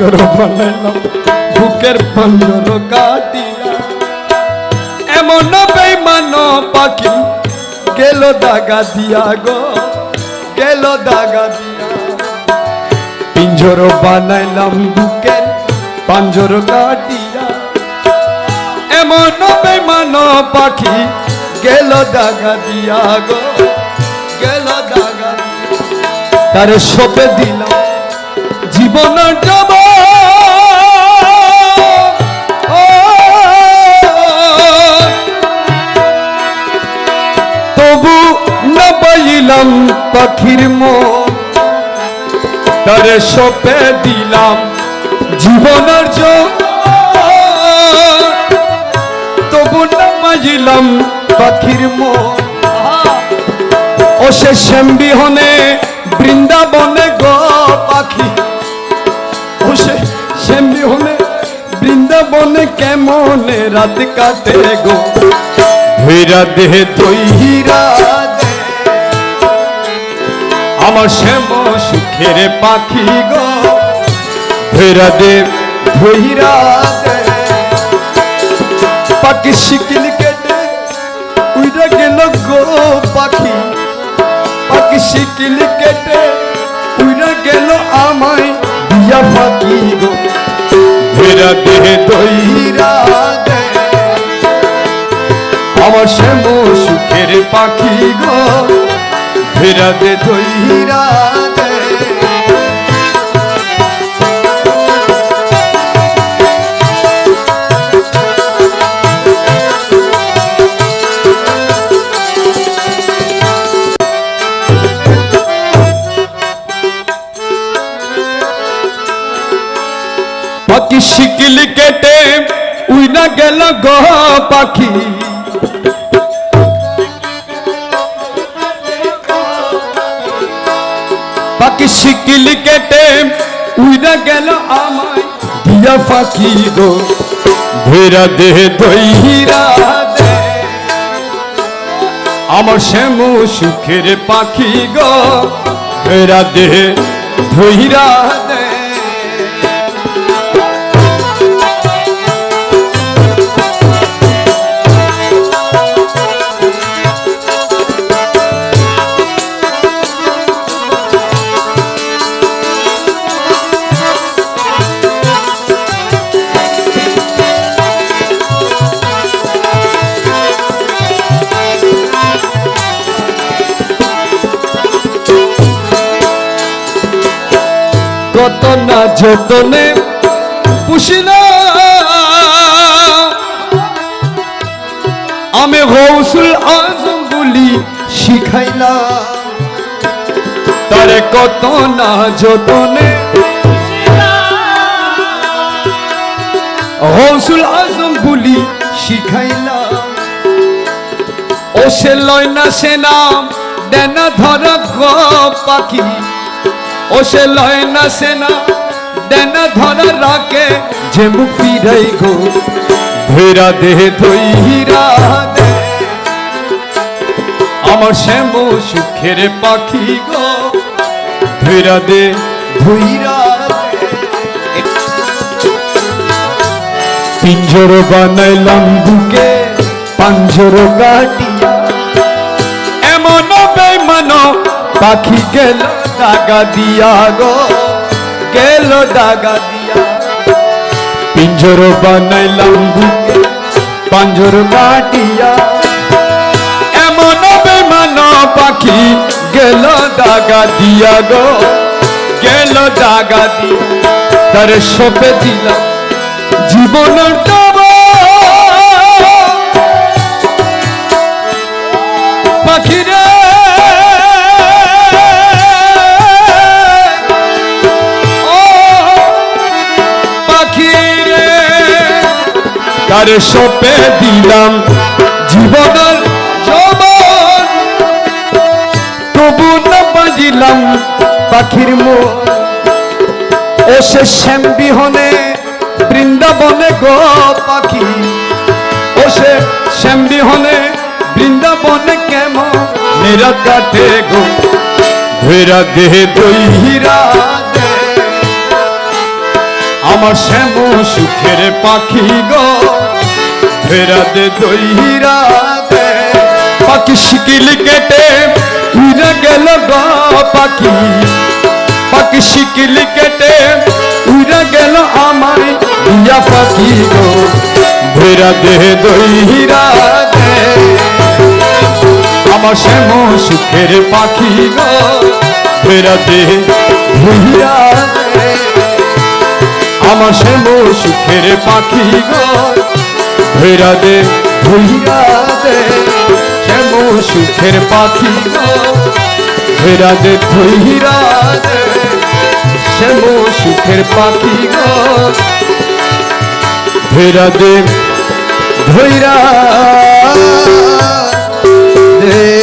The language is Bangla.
পাঞ্জর বানাইলাম বুকের পাঞ্জর কাটিয়া। এমন বেমান পাখি গেল দাগা দিয়া গো, গেল দাগা দিয়া। পিঞ্জর বানাইলাম বুকের পাঞ্জর কাটিয়া। এমন বেমান পাখি গেল দাগা দিয়া গো, গেল দাগা দিয়া। তারে সপে দিলাম জীবন যাব পাখির মন, তারে সপে দিলাম জীবনের তবু না পাইলাম পাখির মন। ও সে শ্যামবিহনে বৃন্দাবনে গ পাখি। ও সে শ্যামবিহনে বৃন্দাবনে কেমনে রাত কাটে গো? ধৈরা দেহে দে আমার শ্যাম সুখের পাখি গো ধৈরা দে ধৈরা দে পাখি শিকিল কেটে উইরা গেল গো পাখি। পাখি শিকিল কেটে উইরা গেল আমায় দিয়া পাখি গো। ধীরা দেহে দইরা দে আমার শ্যাম সুখের পাখি গো ধীরা দে দইরা দে পাখি শিকিল কেটে উইনা গেল গো পাখি পাখি শিকিল কেটে, উইরা গেল আমায় দিয়া পাখি গো ধীরা দেহ দইরা দে। আমার শ্যাম সুখের পাখি গো, ধীরা দেহ ধৈরা দে। কত না যতনে পুষিল। আমি হৌসুল আজম বলি শিখাইলা। তারে কত না যতনে হৌসুল আজম বলি শিখাইলা। ও সে লয় না সে নাম, দেনা ধরা গ পাখি। ও সে লয় না সে না দেনা ধরা রাখে, যে মুখ ফিরাই গো। ধৈরা দেহে ধৈরা দে। আমার শ্যাম সুখের পাখি গো ধৈরা দে ধৈরা পিঞ্জর বানাইলাম বুকে, পাঞ্জর কাটিয়া। এমন বেমান পাখি গেল। দাগা দিয়া গো, গেল দাগা দিয়া। পিঞ্জর বানাইলাম বুকে, পাঞ্জর কাটিয়া এমন বেমান পাখি গেল দাগা দিয়া গো, গেল দাগা দিয়া। তার সপে দিলাম জীবনের দাব পাখিরে তার সপে দিলাম জীবনের জবন। তবু না বাজিলাম পাখির মন। ও শ্যাম বিহনে বৃন্দাবনে গো পাখি। ও সে শ্যাম বিহনে বৃন্দাবনে কেমন? মেরা কাটে গো ধৈরা দেহে দইরা দে আমার শ্যাম সুখের পাখি গো। দইরা পাখি শিকিল কেটে উড়ে গেল গো পাখি। পাখি শিকিল কেটে উড়ে গেল আমার ইয়া পাখি গো। ফেরা দে দইরা আমার শ্যাম সুখের পাখি গো। ফেরা দে দইরা দে। আমার শ্যাম সুখের পাখি গো। দে সুখের পাখি ভৈরা দে সুখের পাখি গো। দে, ভৈরা দে।